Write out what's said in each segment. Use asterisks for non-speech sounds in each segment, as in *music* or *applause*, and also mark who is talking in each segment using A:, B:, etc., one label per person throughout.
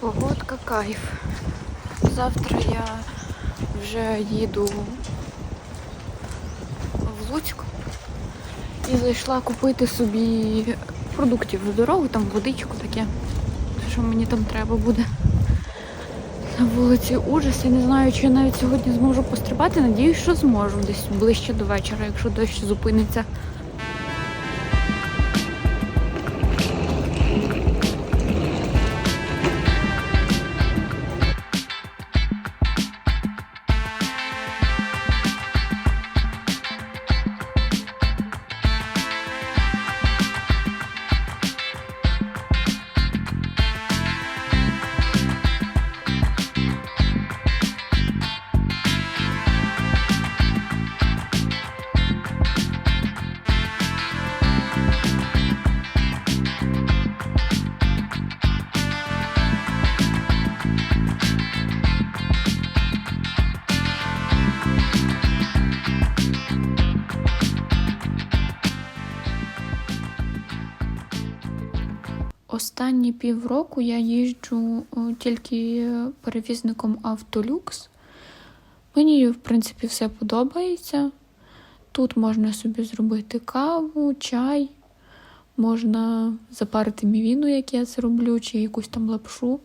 A: Погодка кайф. Завтра я вже їду в Луцьк і зайшла купити собі продуктів з дороги, там водичку таке, що мені там треба буде. На вулиці ужас. Я не знаю, чи я навіть сьогодні зможу пострибати. Надіюсь, що зможу десь ближче до вечора, якщо дощ зупиниться. Останні півроку я їжджу тільки перевізником Автолюкс. Мені, в принципі, все подобається. Тут можна собі зробити каву, чай, можна запарити мівіну, як я це роблю, чи якусь там лапшу.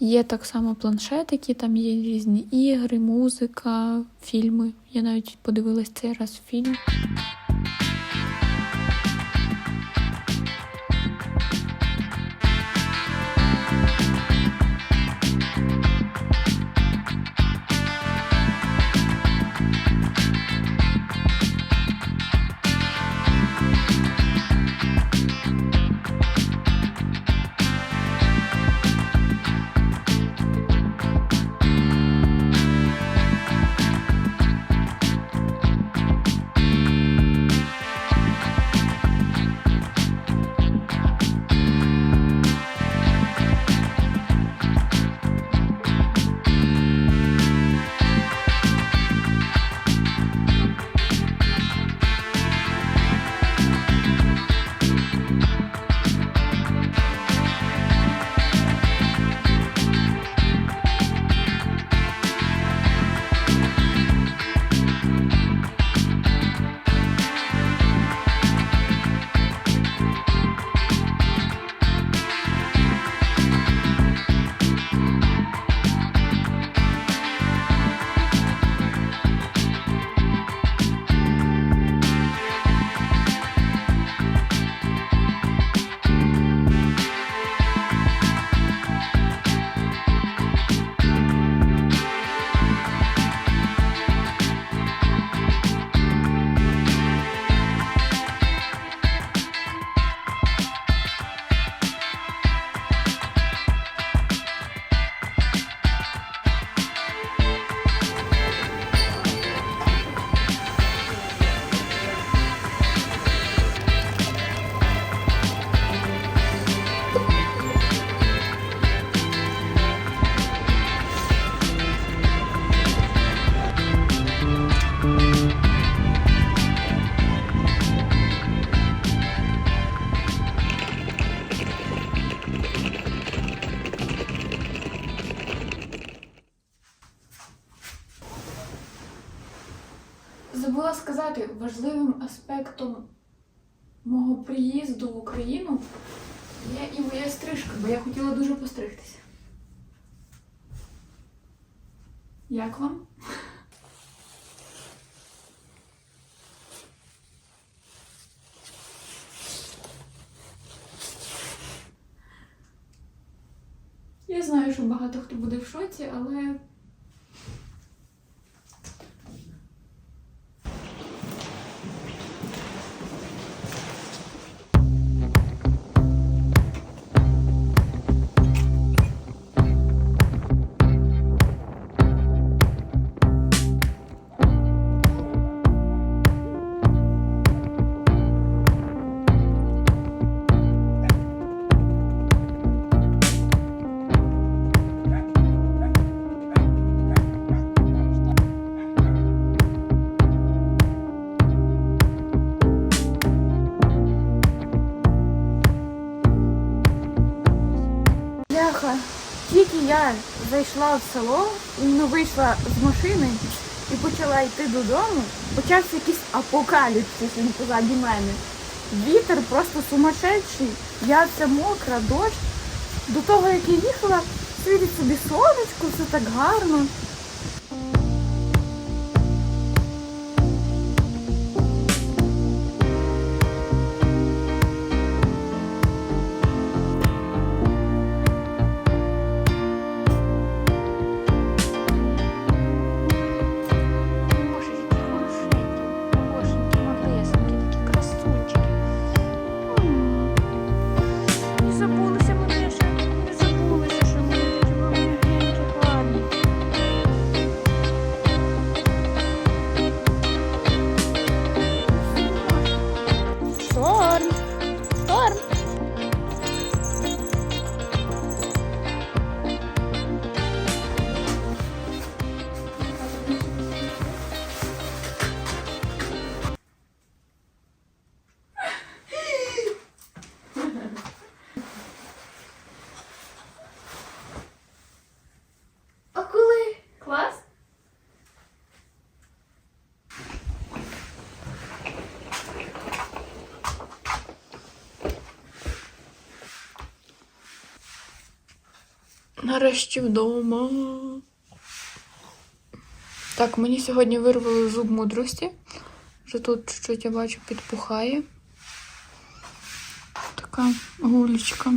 A: Є так само планшетики, там є різні ігри, музика, фільми. Я навіть подивилась цей раз фільм. Аспектом мого приїзду в Україну є і моя стрижка, бо я хотіла дуже постригтися. Як вам? Я знаю, що багато хто буде в шоці, але
B: я зайшла в село, ну, вийшла з машини і почала йти додому, почався якийсь апокаліпсис він позаді мене. Вітер просто сумасшедший, я вся мокра, дощ. До того, як я їхала, світить собі сонечко, все так гарно.
A: Нарешті вдома. Так, мені сьогодні вирвали зуб мудрості. Вже тут чуть-чуть я бачу підпухає. Така гулечка.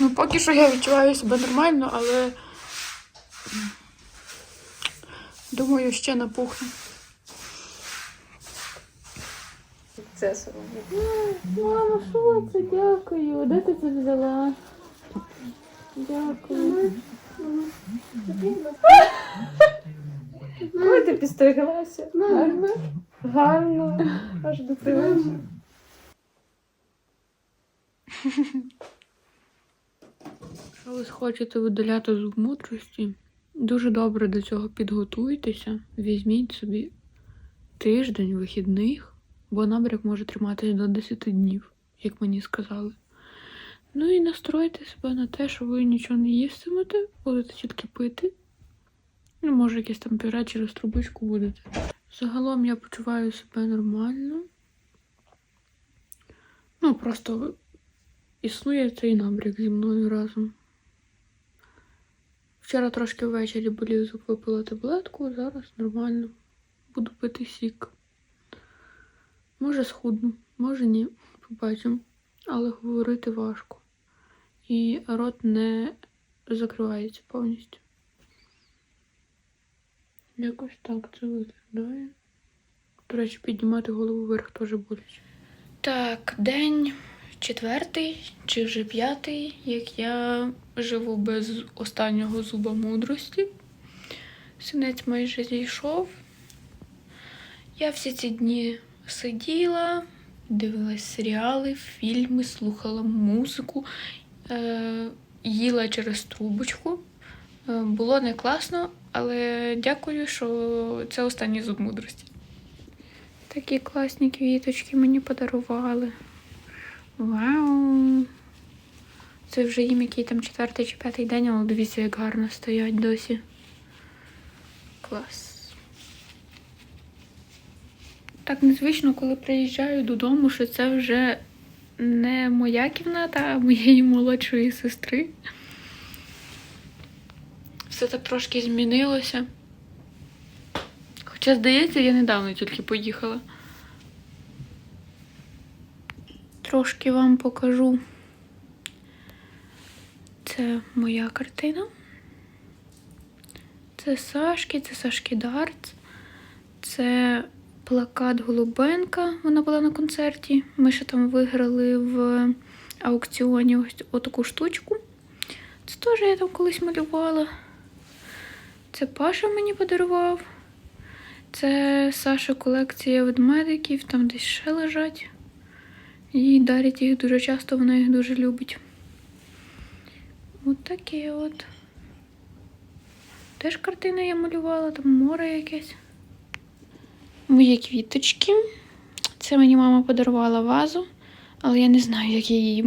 A: Ну, поки що я відчуваю себе нормально, але думаю, ще напухне.
B: Це Мама, що це? Дякую. Де ти це взяла? Дякую. Коли ти підстриглася? Гарно. Гарно. Аж до привички.
A: Якщо ви хочете видаляти зуб мудрості, дуже добре до цього підготуйтеся. Візьміть собі тиждень вихідних, бо набряк може триматися до 10 днів, як мені сказали. Ну і настройте себе на те, що ви нічого не їстимете, будете тільки пити. Ну, може, якесь там пюре через трубочку будете. Загалом я почуваю себе нормально. Ну, просто існує цей набряк зі мною разом. Вчора трошки ввечері болів випила таблетку, зараз нормально. Буду пити сік. Може схудну, може ні. Побачимо. Але говорити важко. І рот не закривається повністю. Якось так це виглядає. До речі, піднімати голову вверх теж боляче. Так, день четвертий чи вже п'ятий, як я живу без останнього зуба мудрості. Синець майже зійшов. Я всі ці дні сиділа, дивилась серіали, фільми, слухала музику, їла через трубочку. Е, Було не класно, але дякую, що це останній зуб мудрості. Такі класні квіточки мені подарували. Вау! Це вже їм який там четвертий чи п'ятий день, але дивіться, як гарно стоять досі. Клас. Так незвично, коли приїжджаю додому, що це вже не моя кімната, а моєї молодшої сестри. Все так трошки змінилося. Хоча, здається, я недавно тільки поїхала. Трошки вам покажу. Це моя картина. Це Сашки, це Сашки Дартс. Це плакат Голубенка. Вона була на концерті. Ми ще там виграли в аукціоні ось отаку штучку. Це теж я там колись малювала. Це Паша мені подарував. Це Саша колекція ведмедиків, там десь ще лежать. Їй дарять їх дуже часто, вона їх дуже любить. От таке от. Теж картини я малювала, там море якесь. Мої квіточки. Це мені мама подарувала вазу, але я не знаю, як я її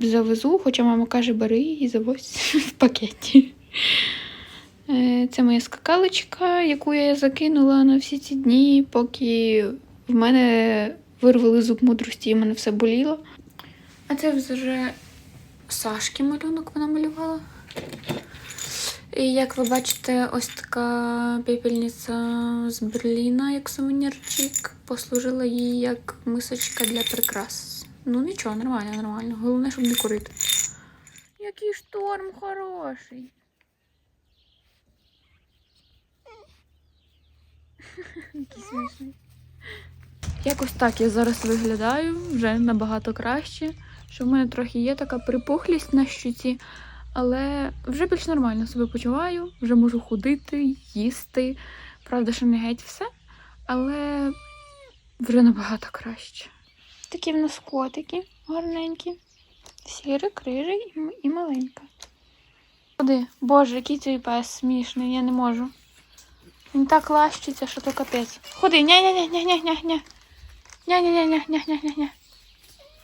A: завезу, хоча мама каже, бери і завозь *laughs* в пакеті. Е, Це моя скакалочка, яку я закинула на всі ці дні, поки в мене вирвали зуб мудрості, і мене все боліло. А це вже Сашки малюнок вона малювала. І як ви бачите, ось така пепельниця з Берліна, як сувенірчик, послужила їй як мисочка для прикрас. Ну нічого, нормально, нормально. Головне, щоб не курити. Який шторм хороший. Який смішний. Якось так я зараз виглядаю, вже набагато краще. Що в мене трохи є така припухлість на щуці, але вже більш нормально себе почуваю, вже можу ходити, їсти. Правда, що не геть все, але вже набагато краще. Такі в нас котики гарненькі. Сірий, крижий і маленька. Ходи, боже, який цей пес смішний, я не можу. Він так лащиться, що то капець. Ходи, ня-ня-ня-ня-ня-ня-ня. Ня-ня-ня-ня-ня-ня-ня.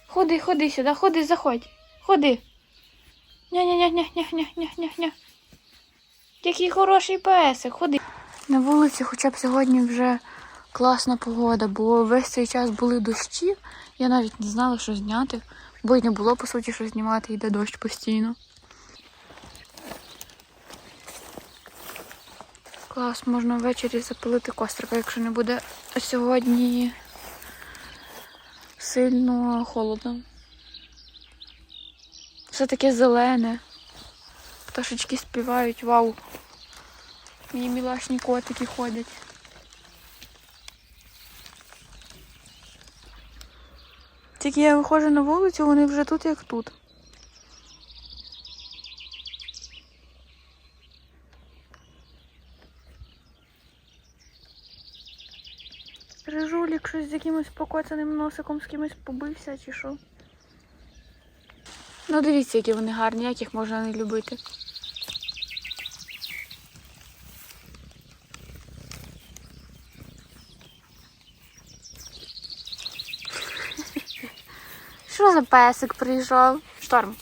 A: Ходи, ходи сюди, ходи, заходь. Ходи. Ня-ня-ня-ня-ня-ня-ня-ня. Який хороший песик, ходи. На вулиці хоча б сьогодні вже класна погода, бо весь цей час були дощі. Я навіть не знала, що зняти, бо й не було, по суті, що знімати, йде дощ постійно. Клас, можна ввечері запалити кострика, якщо не буде сьогодні сильно холодно. Все таке зелене. Пташечки співають, вау. Мені мілашні котики ходять. Тільки я виходжу на вулицю, вони вже тут як тут. Рижулік щось з якимось покоцаним носиком з кимось побився чи що. Ну, дивіться, які вони гарні, як їх можна не любити. Що за песик прийшов? Шторм.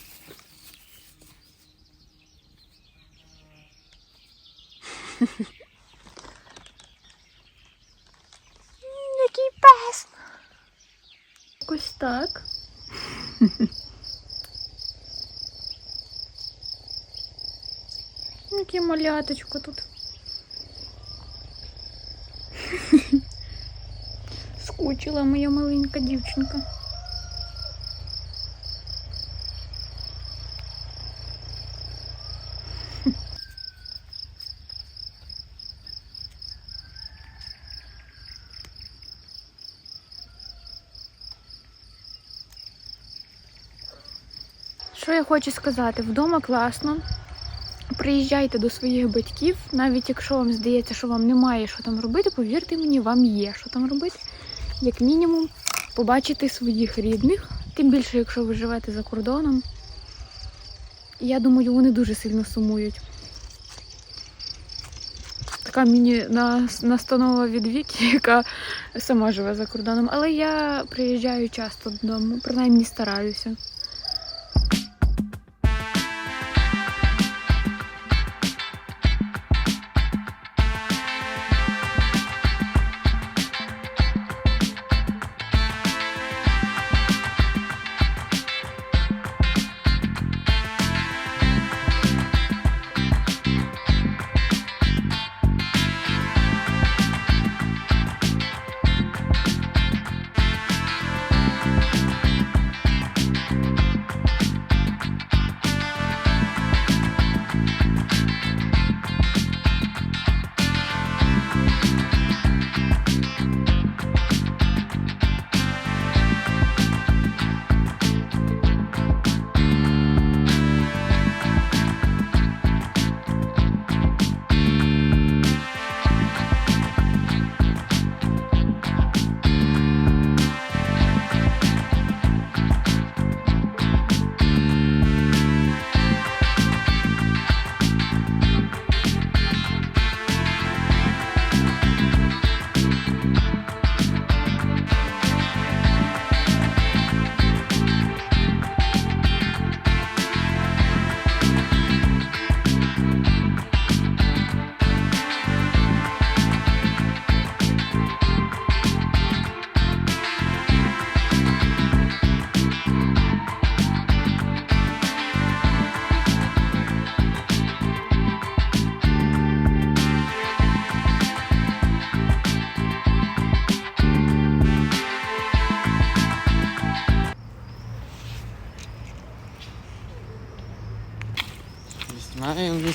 A: Який пес. Якось так. *laughs* Яке маляточко тут. *laughs* Скучила моя маленька дівчинка. Що я хочу сказати? Вдома класно. Приїжджайте до своїх батьків, навіть якщо вам здається, що вам немає що там робити, повірте мені, вам є що там робити. Як мінімум, побачити своїх рідних, тим більше, якщо ви живете за кордоном. Я думаю, вони дуже сильно сумують. Така нас- настанова від Віки, *laughs* яка сама живе за кордоном. Але я приїжджаю часто додому, принаймні стараюся.